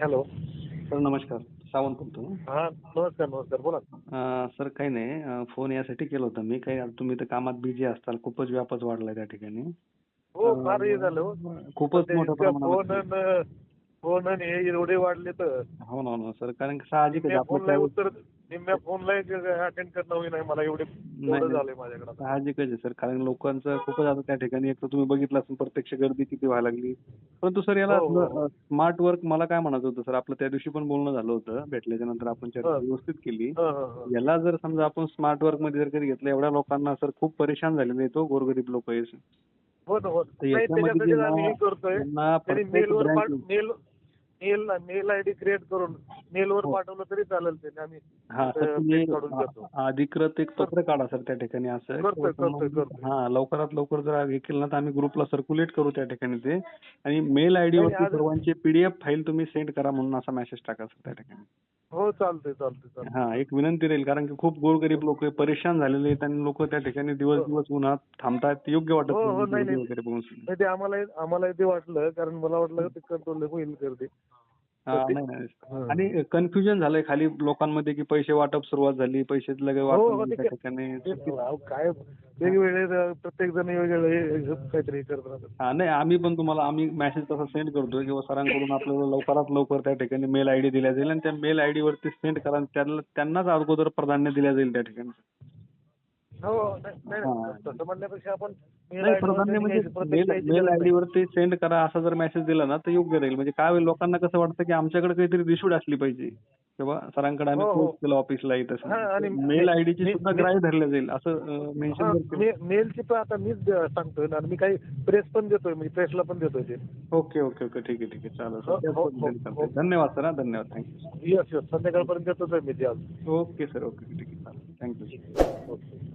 Hello. Sir नमस्कार. सावंत बोलतो. हा नमस्कार नमस्कार. बोला. अं, सर काही नाही. अं, फोन यासाठी केला होता मी. काही तुम्ही तर कामात बिझी असताल. खूपच व्यापच वाढलाय त्या ठिकाणी. हो फार हे झालं हो. खूपच मोठ्या फोन फोन आणि हे एवढे वाढले तर हो ना हो ना सर कारण की साहजिकच आहे, आपलं फोनला उत्तर निम्म्या फोनला अटेंड करणं होई नाही मला एवढे नाही, एवढं नाही. झालंय माझ्याकडे. साहजिकच आहे सर कारण लोकांचं खूपच आता त्या ठिकाणी एक तर तुम्ही बघितलं असेल प्रत्यक्ष गर्दी किती व्हायला लागली परंतु सर याला हो, हो, हो. स्मार्ट वर्क मला काय म्हणायचं होतं सर आपलं त्या दिवशी पण बोलणं झालं होतं भेटल्याच्या नंतर आपण चर्चा हा. व्यवस्थित केली हं, हं, हं. याला जर समजा आपण स्मार्ट वर्कमध्ये जर कधी घेतलं एवढ्या लोकांना सर खूप परेशान झालेले आहेत हो गोरगरीब लोक हो ना हो तर नाही याच्यामध्ये त्याच्यासाठी जे आम्ही हे ना- करतोय त्यांना तरी प्रत्येक मेलवर पाठ branch- mail mail mail I D create करून मेलवर हो. पाठवलं तरी चालेल आम्ही हा ते print काढून घेतो. अधिकृत एक पत्र काढा सर त्या ठिकाणी असं. हा लवकरात लवकर जर हे केलं ना तर आम्ही ग्रुपला सर्क्युलेट करू त्या ठिकाणी ते आणि मेल आयडी वरती सर्वांची पीडीएफ फाईल तुम्ही सेंड करा म्हणून असा मेसेज टाका सर त्या ठिकाणी हो चालतंय चालतंय चालतंय. हा एक विनंती राहील कारण की खूप गोरगरीब लोक परेशान झालेले आहेत आणि लोक त्या ठिकाणी दिवस दिवस उन्हात थांबतात ते योग्य वाटत हो, हो, नाही नाही, नाही. ते आम्हाला आम्हाला ते वाटलं कारण मला वाटलं ते कंट्रोल होईल गर्दी. आणि कन्फ्युजन झालंय खाली लोकांमध्ये की पैसे वाटप सुरुवात झाली पैसे लगे हो, हो, काय- वेगवेगळे प्रत्येक जण वेगवेगळे हे काहीतरी करत राहतात. हा नाही आम्ही पण तुम्हाला आम्ही मेसेज तसा सेंड करतोय किंवा सरांकडून आपल्याला लवकरात लवकर त्या ठिकाणी मेल आयडी दिल्या जाईल आणि त्या मेल आयडी वरती सेंड करा त्यांनाच अगोदर प्राधान्य दिल्या जाईल त्या ठिकाणी. हो नाही नाही. तसं म्हणण्यापेक्षा आपण mail नाही ID वर प्राधान्य म्हणजे मेल आयडी. वरती सेंड करा असा जर मेसेज दिला ना तर योग्य राहील. म्हणजे काय होईल लोकांना कसं वाटतं की आमच्याकडे काहीतरी दिशूड असली पाहिजे. किंवा सरांकडे आम्ही हो, हो. पोस्ट केलं ऑफिसला येत आणि मेल आयडीची सुद्धा ग्राह्य धरल्या जाईल असं मेन्शन मेलची पण आता मीच सांगतोय ना आणि मी काही प्रेस पण देतोय म्हणजे प्रेसला पण देतोय ते. ओके ओके ओके ठीक आहे ठीक आहे चालेल हो. धन्यवाद सर धन्यवाद. थँक्यू यस यस संध्याकाळपर्यंत देतोच मी ते आज. ओके सर ओके ठीक आहे चालेल. Thank you okay.